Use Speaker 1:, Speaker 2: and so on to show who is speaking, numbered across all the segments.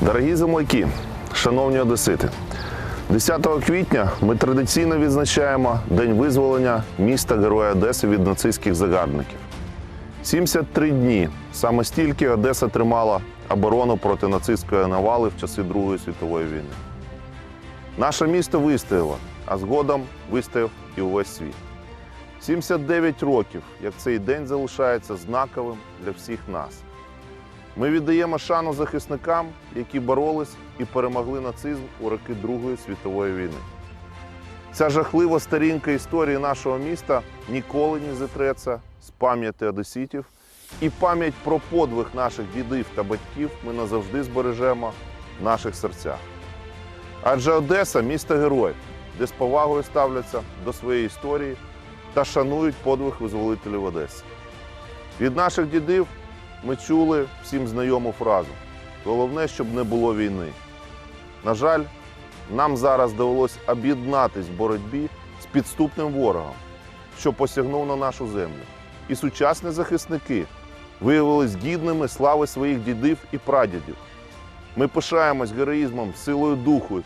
Speaker 1: Дорогі земляки, шановні одесити, 10 квітня ми традиційно відзначаємо День визволення міста Героя Одеси від нацистських загарбників. 73 дні саме стільки Одеса тримала оборону проти нацистської навали в часи Другої світової війни. Наше місто вистояло, а згодом вистояв і увесь світ. 79 років, як цей день залишається знаковим для всіх нас. Ми віддаємо шану захисникам, які боролись і перемогли нацизм у роки Другої світової війни. Ця жахлива сторінка історії нашого міста ніколи не зітреться з пам'яті одеситів, і пам'ять про подвиг наших дідів та батьків ми назавжди збережемо в наших серцях. Адже Одеса місто герой, де з повагою ставляться до своєї історії та шанують подвиг визволителів Одеси. Від наших дідів ми чули всім знайому фразу: головне, щоб не було війни. На жаль, нам зараз довелось об'єднатись в боротьбі з підступним ворогом, що посягнув на нашу землю. І сучасні захисники виявились гідними слави своїх дідів і прадідів. Ми пишаємось героїзмом, силою духу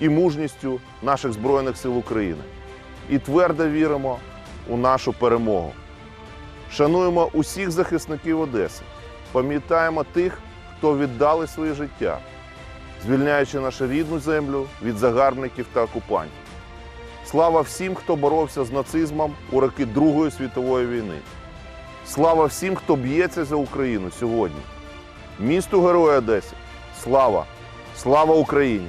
Speaker 1: і мужністю наших Збройних сил України і твердо віримо у нашу перемогу. Шануємо усіх захисників Одеси, пам'ятаємо тих, хто віддали своє життя, звільняючи нашу рідну землю від загарбників та окупантів. Слава всім, хто боровся з нацизмом у роки Другої світової війни. Слава всім, хто б'ється за Україну сьогодні. Місту Героя Одесі. Слава! Слава Україні!